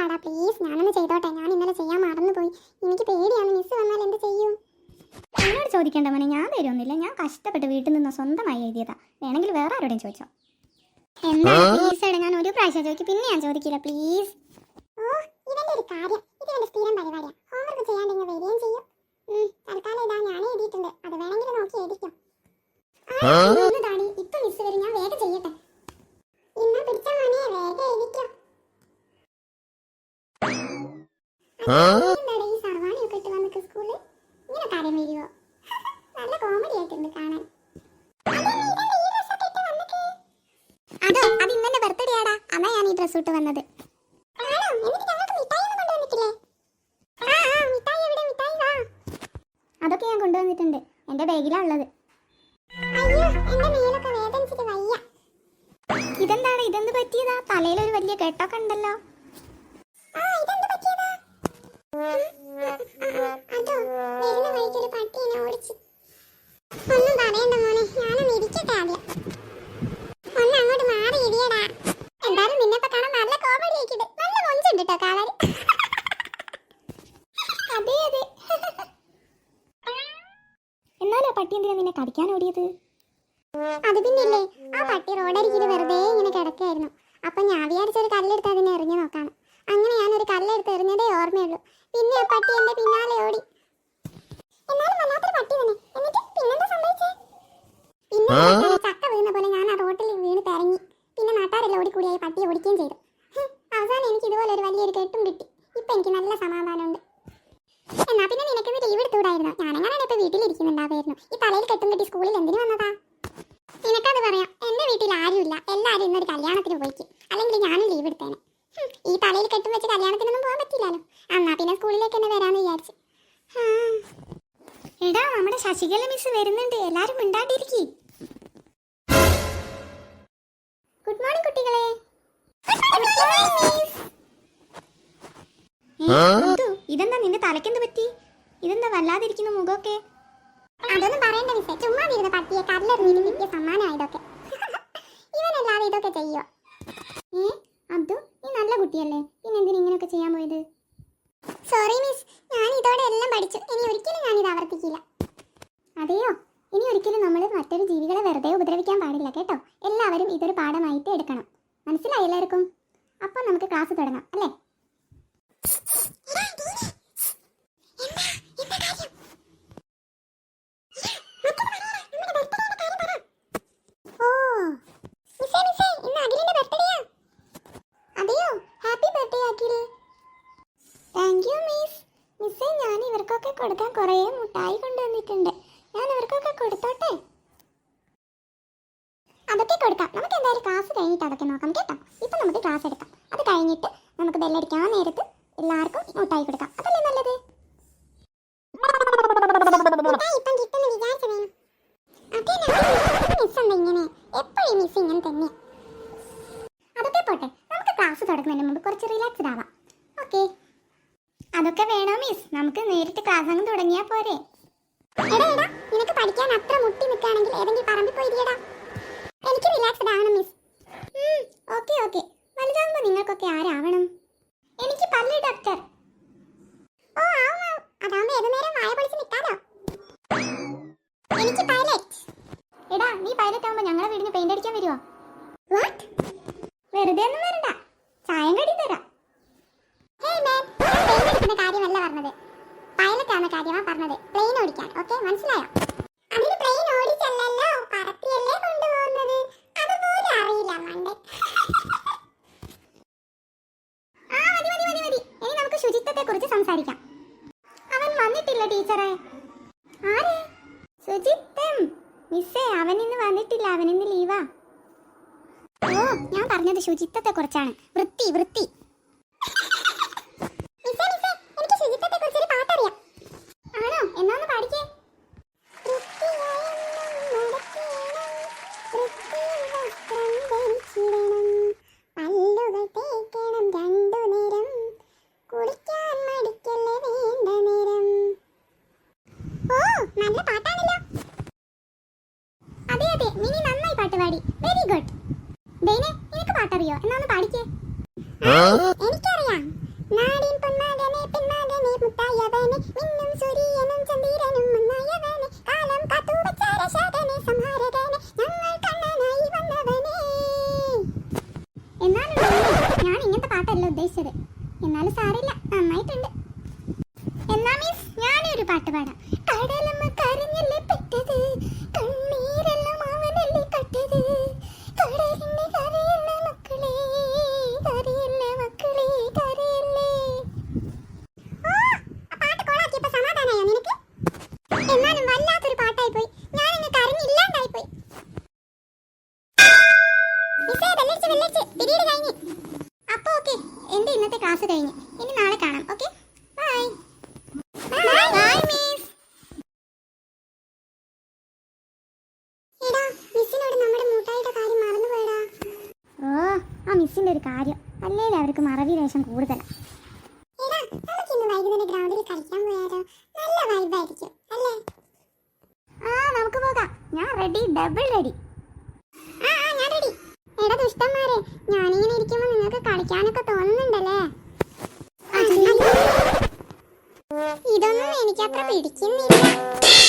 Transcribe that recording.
എന്താടാ പ്ലീസ് ഞാനൊന്ന് ചെയ്തോട്ടെ. ഞാൻ ഇന്നലെ ചെയ്യാൻ മറന്നുപോയി. എനിക്ക് പേടിയാണ്. മിസ് വന്നാൽ എന്ത് ചെയ്യും? എന്നോട് ചോദിക്കേണ്ട മോനെ ഞാൻ തരുമൊന്നുമില്ല ഞാൻ കഷ്ടപ്പെട്ട് വീട്ടിൽ നിന്ന് സ്വന്തമായി എഴുതിയതാ. വേണമെങ്കിൽ വേറെ ആരോടെയും ചോദിച്ചോ? എന്താ പ്ലീസ് എടാ ഞാൻ ഒരു പ്രാവശ്യം ചോദിക്കും. പിന്നെ ഞാൻ ചോദിക്കില്ല പ്ലീസ് ഓ ഇവന്റെ ഒരു കാര്യം? ഇത് എന്റെ സ്ഥിരം പരിപാടിയാ. ഹോംവർക്ക് ചെയ്യാണ്ട് ഇങ്ങ് വരികയും ചെയ്യും. തൽക്കാലം ഇതാ ഞാൻ എഴുതിയിട്ടുണ്ട്. അത് വേണമെങ്കിൽ നോക്കി എഴുതിക്കും ആ, ഒന്ന് താടി ഇപ്പൊ മിസ് വരും ഞാൻ വേഗം ചെയ്യട്ടെ ഇന്ന് പിടിച്ച മോനെ വേഗം എഴുതിക്കോ എന്താണ് ഈ സർവാണിയൊക്കെ ഇട്ട് വന്നിട്ട് സ്കൂളിൽ ഇങ്ങനെ കാര്യം വരുവോ നല്ല കോമഡി ആയിട്ടുണ്ട് കാണാൻ അതോ അത് ഇന്നെ ബർത്ത്ഡേ ആടാ. അന്നാ ഞാൻ ഈ ഡ്രസ് ഇട്ട് വന്നത്. അതൊക്കെ ഞാൻ കൊണ്ടുവന്നിട്ടുണ്ട്. എന്റെ ബാഗിലാ ഉള്ളത്. എന്റെ ഇതെന്താണ്? ഇതെന്ത് പറ്റിയതാ? തലയിൽ ഒരു വലിയ കെട്ടൊക്കെ ഉണ്ടല്ലോ ആ ഇതെന്ത് പറ്റിയതാ അതോ വരുന്ന വഴിക്ക് ഒരു പട്ടി എന്തിനാ നിന്നെ കടിക്കാൻ ഓടിയത്? അത് പിന്നില്ലേ ആ പട്ടി റോഡരികിൽ വെറുതെ ഇങ്ങനെ കിടക്കായിരുന്നു അപ്പൊ ഞാൻ വിചാരിച്ചൊരു കല്ലെടുത്ത് അതിനെ എറിഞ്ഞു നോക്കാണ് അങ്ങനെ ഞാൻ ഒരു കല്ലെടുത്ത് എറിഞ്ഞതേ ഓർമ്മയുള്ളൂ. പിന്നെ ആ പട്ടി എന്റെ പിന്നാലെ ഓടി. എന്നാലും വല്ലാത്തൊരു പട്ടി തന്നെ എന്നിട്ട് പിന്നെന്താ സംഭവിച്ചേ? പിന്നെ ചക്ക വീഴുന്ന പോലെ ഞാൻ ആ റോട്ടിൽ വീണ് തെരഞ്ഞി. പിന്നെ നാട്ടാരെല്ലാം ഓടിക്കൂടിയായി പട്ടിയെ ഓടിക്കുകയും ചെയ്തു. അവസാനം എനിക്ക് ഇതുപോലെ ഒരു വലിയൊരു കെട്ടും കിട്ടി. ഇപ്പൊ എനിക്ക് നല്ല സമാധാനമുണ്ട്. എന്നാ പിന്നെ നിനക്കിന്ന് ലീവ് എടുത്തുകൂടായിരുന്നു? ഞാനെങ്ങനെയാണ് ഇപ്പൊ വീട്ടിലിരിക്കുന്നുണ്ടാവായിരുന്നു ഈ തലയിൽ കെട്ടും കെട്ടി സ്കൂളിൽ എന്തിനു വന്നതാ? നിനക്കത് പറയാം. എന്റെ വീട്ടിൽ ആരുമില്ല. എല്ലാവരും ഇന്നൊരു കല്യാണത്തിന് പോയിക്ക്. അല്ലെങ്കിൽ ഞാനും ലീവ് എടുത്തേനെ. ഈ തലയിൽ കെട്ടും വെച്ച് കല്യാണത്തിനൊന്നും പോകാൻ പറ്റില്ലല്ലോ അന്നാ പിന്നെ സ്കൂളിലേക്ക് തന്നെ വരാന്ന് വിചാരിച്ചു. എടാ നമ്മുടെ ശശികല മിസ് വരുന്നുണ്ട്. എല്ലാരും മിണ്ടാണ്ടിരിക്കി. ഗുഡ് മോർണിംഗ് കുട്ടികളെ. ഇതെന്താ നിന്റെ തലക്കെന്ത് പറ്റി? ഇതെന്താ വല്ലാതിരിക്കുന്ന മുഖമൊക്കെ? അതൊന്നും പറയണ്ട മിസ്സേ ചുമ്മാതിരുന്ന പട്ടിയെ കല്ലെറിഞ്ഞിട്ട് കിട്ടിയ സമ്മാനം ഇതൊക്കെ. ഇവനല്ലാതെ ഇതൊക്കെ ചെയ്യോ കുട്ടിയല്ലേ? പിന്നെ എന്തിനാ ഇങ്ങനെയൊക്കെ ചെയ്യാൻ പോയത്? സോറി മിസ് ഞാൻ ഇതോടെ എല്ലാം പഠിച്ചു. ഇനി ഒരിക്കലും ഞാൻ ഇത് ആവർത്തിക്കില്ല. അതെയോ? ഇനി ഒരിക്കലും നമ്മൾ മറ്റൊരു ജീവികളെ വെറുതെ ഉപദ്രവിക്കാൻ പാടില്ല കേട്ടോ എല്ലാവരും ഇതൊരു പാഠമായിട്ട് എടുക്കണം മനസ്സിലായി എല്ലാവർക്കും അപ്പോൾ നമുക്ക് ക്ലാസ് തുടങ്ങാം അല്ലേ ഓ മിസ്സേ മിസ്സേ ഇന്ന് അഖിലിന്റെ ബർത്ത്ഡേയാ അതെയോ happy birthday Akhil thank you miss മിസ്സേ ഞാൻ ഇവർക്കൊക്കെ കൊടുക്കാൻ കുറേ മുട്ടായി കൊണ്ടുവന്നിട്ടുണ്ട്. ഞാൻ അവർക്കൊക്കെ കൊടുത്തോട്ടെ? അതൊക്കെ കൊടുക്കാം. നമുക്ക് എന്തായാലും ക്ലാസ് കഴിഞ്ഞിട്ട് അതൊക്കെ നോക്കാം കേട്ടോ. ഇപ്പം നമുക്ക് ക്ലാസ് എടുക്കാം. അത് കഴിഞ്ഞിട്ട് നമുക്ക് ബെല്ലടിക്കാൻ നേരത്ത് എല്ലാവർക്കും മുട്ടായി കൊടുക്കാം. അതല്ലേ നല്ലത്? ഇങ്ങനെ എപ്പോഴും ഇങ്ങനെ തന്നെ. അതൊക്കെ പോട്ടെ. നമുക്ക് ക്ലാസ് തുടങ്ങുന്നതിന് മുമ്പ് കുറച്ച് റിലാക്സ്ഡ് ആവാം. മിസ് നമുക്ക് നേരിട്ട് ക്ലാസ് അങ്ങ് തുടങ്ങിയാ പോരെ. എടാ എടാ നിനക്ക് പഠിക്കാൻ അത്ര മുട്ടി നിൽക്കുകയാണെങ്കിൽ ഏതെങ്കിലും പറമ്പിൽ പോയി എനിക്ക് റിലാക്സ്ഡ് ആവണം മിസ് ഓക്കെ ഓക്കെ വലുതാകുമ്പോൾ നിങ്ങൾക്കൊക്കെ ആരാവണം? എനിക്ക് പല്ല് ഡോക്ടർ ഓ ആവും ആവും. അതാവുമ്പോ ഏത് നേരം വായ പൊളിച്ച് നിൽക്കാലോ. എനിക്ക് പൈലറ്റ് എടാ നീ പൈലറ്റ് ആകുമ്പോൾ ഞങ്ങളെ വീടിന് പെയിന്റ് അടിക്കാൻ വരുമോ വാട്ട് വെറുതെ ഒന്നും വരണ്ട. ചായം കടി തരാം. മിസ്സേ അവൻ ഇന്ന് വന്നിട്ടില്ല. അവൻ ഇന്ന് ലീവാ. ഓ ഞാൻ പറഞ്ഞത് ശുചിത്വത്തെ കുറിച്ചാണ് വൃത്തി വൃത്തി. എന്നാ ഒന്ന് പാടിക്കേ. കഴിഞ്ഞ്. ഇനി നാളെ കാണാം. ഓക്കെ ബൈ ബൈ മിസ് നമ്മുടെ കാര്യം ഓ ആ മിസ്സിന്റെ ഒരു കാര്യം. അല്ലേ അവർക്ക് മറവി കൂടുതലാണ് എടാ നമുക്ക് ഇന്ന് വൈകുന്നേരം ഗ്രൗണ്ടിൽ കളിക്കാൻ പോയാലോ? നല്ല അല്ലേ? ആ നമുക്ക് പോകാം. ഞാൻ റെഡി ഡബിൾ റെഡി ആ ആ ഞാൻ റെഡി ഞാനിങ്ങനെ ഇരിക്കുമ്പോ നിങ്ങൾക്ക് കളിക്കാനൊക്കെ തോന്നുന്നുണ്ടല്ലേ ഇതൊന്നും എനിക്കത്ര പിടിക്കുന്നില്ല.